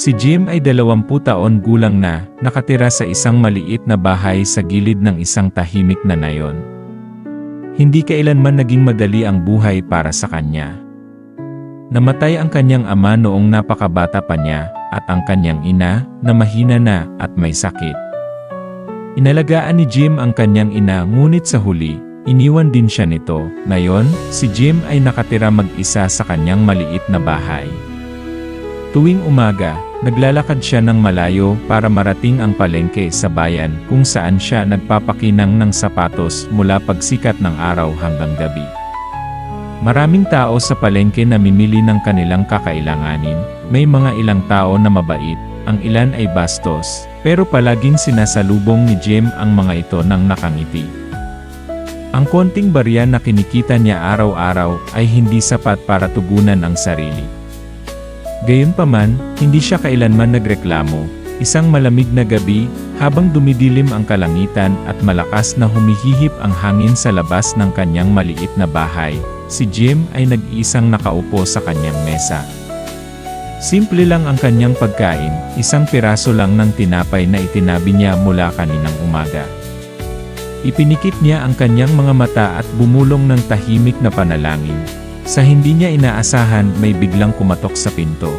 Si Jim ay 20 taon gulang na, nakatira sa isang maliit na bahay sa gilid ng isang tahimik na nayon. Hindi kailanman naging madali ang buhay para sa kanya. Namatay ang kanyang ama noong napakabata pa niya, at ang kanyang ina, na mahina na at may sakit. Inalagaan ni Jim ang kanyang ina ngunit sa huli, iniwan din siya nito. Ngayon, si Jim ay nakatira mag-isa sa kanyang maliit na bahay. Tuwing umaga, naglalakad siya ng malayo para marating ang palengke sa bayan kung saan siya nagpapakinang ng sapatos mula pagsikat ng araw hanggang gabi. Maraming tao sa palengke na mimili ng kanilang kakailanganin, may mga ilang tao na mabait, ang ilan ay bastos, pero palaging sinasalubong ni Jim ang mga ito ng nakangiti. Ang konting barya na kinikita niya araw-araw ay hindi sapat para tugunan ang sarili. Gayunpaman, hindi siya kailanman nagreklamo. Isang malamig na gabi, habang dumidilim ang kalangitan at malakas na humihihip ang hangin sa labas ng kanyang maliit na bahay, si Jim ay nag-iisang nakaupo sa kanyang mesa. Simple lang ang kanyang pagkain, isang piraso lang ng tinapay na itinabi niya mula kaninang umaga. Ipinikit niya ang kanyang mga mata at bumulong ng tahimik na panalangin, sa hindi niya inaasahan may biglang kumatok sa pinto.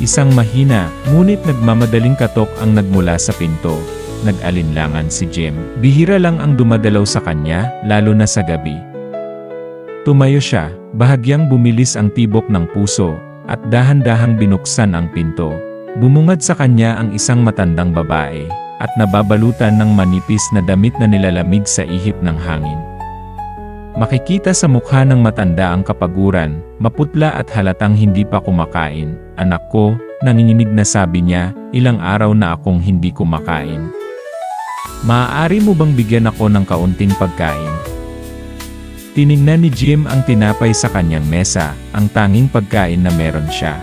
Isang mahina, ngunit nagmamadaling katok ang nagmula sa pinto. Nag-alinlangan si Jim. Bihira lang ang dumadalaw sa kanya, lalo na sa gabi. Tumayo siya, bahagyang bumilis ang tibok ng puso, at dahan-dahang binuksan ang pinto. Bumungad sa kanya ang isang matandang babae, at nababalutan ng manipis na damit na nilalamig sa ihip ng hangin. Makikita sa mukha ng matanda ang kapaguran, maputla at halatang hindi pa kumakain. Anak ko, nanginginig na sabi niya, ilang araw na akong hindi kumakain. Maaari mo bang bigyan ako ng kaunting pagkain? Tiningnan ni Jim ang tinapay sa kanyang mesa, ang tanging pagkain na meron siya.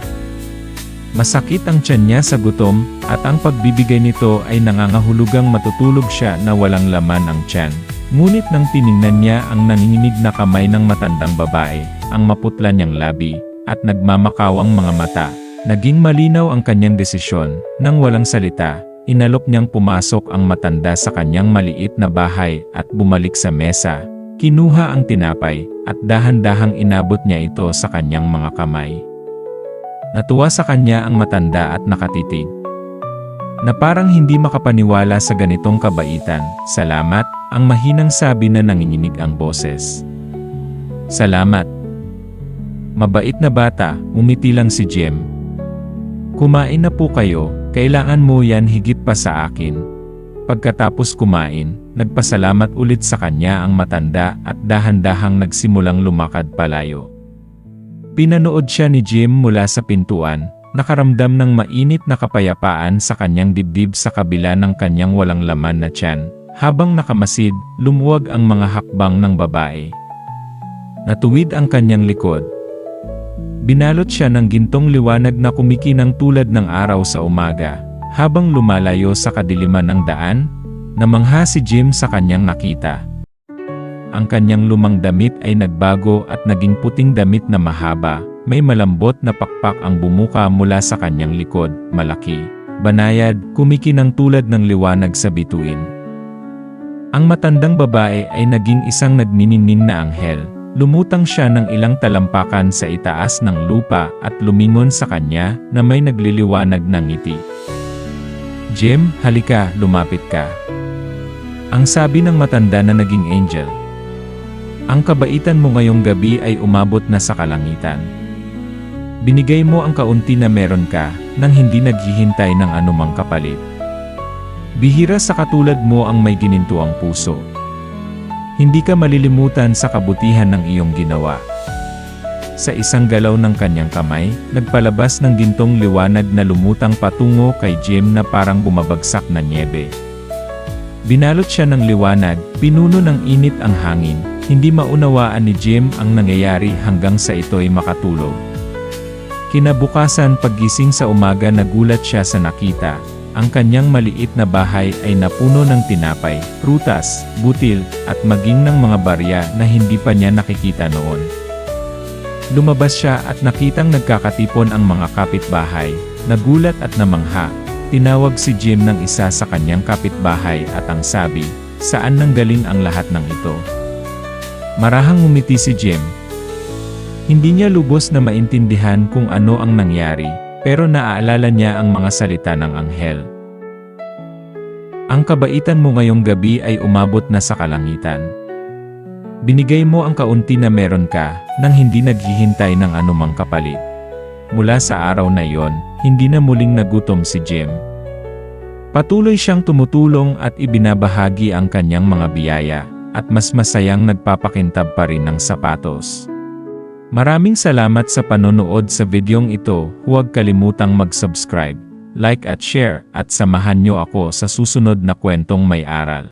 Masakit ang tiyan niya sa gutom, at ang pagbibigay nito ay nangangahulugang matutulog siya na walang laman ang tiyan. Ngunit nang tiningnan niya ang nanginginig na kamay ng matandang babae, ang maputla niyang labi, at nagmamakaw ang mga mata, naging malinaw ang kanyang desisyon, nang walang salita, inalok niyang pumasok ang matanda sa kanyang maliit na bahay at bumalik sa mesa. Kinuha ang tinapay, at dahan-dahang inabot niya ito sa kanyang mga kamay. Natuwa sa kanya ang matanda at nakatitig. Na parang hindi makapaniwala sa ganitong kabaitan, salamat, ang mahinang sabi na nanginginig ang boses. Salamat. Mabait na bata, umiti lang si Jem. Kumain na po kayo, kailangan mo yan higit pa sa akin. Pagkatapos kumain, nagpasalamat ulit sa kanya ang matanda at dahan-dahang nagsimulang lumakad palayo. Pinanood siya ni Jim mula sa pintuan, nakaramdam ng mainit na kapayapaan sa kanyang dibdib sa kabila ng kanyang walang laman na tiyan. Habang nakamasid, lumuwag ang mga hakbang ng babae. Natuwid ang kanyang likod. Binalot siya ng gintong liwanag na kumikinang tulad ng araw sa umaga. Habang lumalayo sa kadiliman ng daan, namangha si Jim sa kanyang nakita. Ang kanyang lumang damit ay nagbago at naging puting damit na mahaba, may malambot na pakpak ang bumuka mula sa kanyang likod, malaki. Banayad, kumikinang tulad ng liwanag sa bituin. Ang matandang babae ay naging isang nagniningning na anghel. Lumutang siya ng ilang talampakan sa itaas ng lupa at lumingon sa kanya na may nagliliwanag ng ngiti. Jim, halika, lumapit ka. Ang sabi ng matanda na naging angel. Ang kabaitan mo ngayong gabi ay umabot na sa kalangitan. Binigay mo ang kaunti na meron ka, nang hindi naghihintay ng anumang kapalit. Bihira sa katulad mo ang may ginintuang puso. Hindi ka malilimutan sa kabutihan ng iyong ginawa. Sa isang galaw ng kanyang kamay, nagpalabas ng gintong liwanag na lumutang patungo kay Jim na parang bumabagsak na niebe. Binalot siya ng liwanag, pinuno ng init ang hangin, hindi maunawaan ni Jim ang nangyayari hanggang sa ito'y makatulog. Kinabukasan paggising sa umaga nagulat siya sa nakita, ang kanyang maliit na bahay ay napuno ng tinapay, prutas, butil, at maging ng mga barya na hindi pa niya nakikita noon. Lumabas siya at nakitang nagkakatipon ang mga kapitbahay, Nagulat at namangha. Tinawag si Jim ng isa sa kanyang kapitbahay at ang sabi, saan nanggaling ang lahat ng ito? Marahang umiti si Jim. Hindi niya lubos na maintindihan kung ano ang nangyari, pero naaalala niya ang mga salita ng anghel. Ang kabaitan mo ngayong gabi ay umabot na sa kalangitan. Binigay mo ang kaunti na meron ka, nang hindi naghihintay ng anumang kapalit. Mula sa araw na iyon, hindi na muling nagutom si Jim. Patuloy siyang tumutulong at ibinabahagi ang kanyang mga biyaya, at mas masayang nagpapakintab pa rin ng sapatos. Maraming salamat sa panonood sa videong ito, huwag kalimutang mag-subscribe, like at share, at samahan niyo ako sa susunod na kwentong may aral.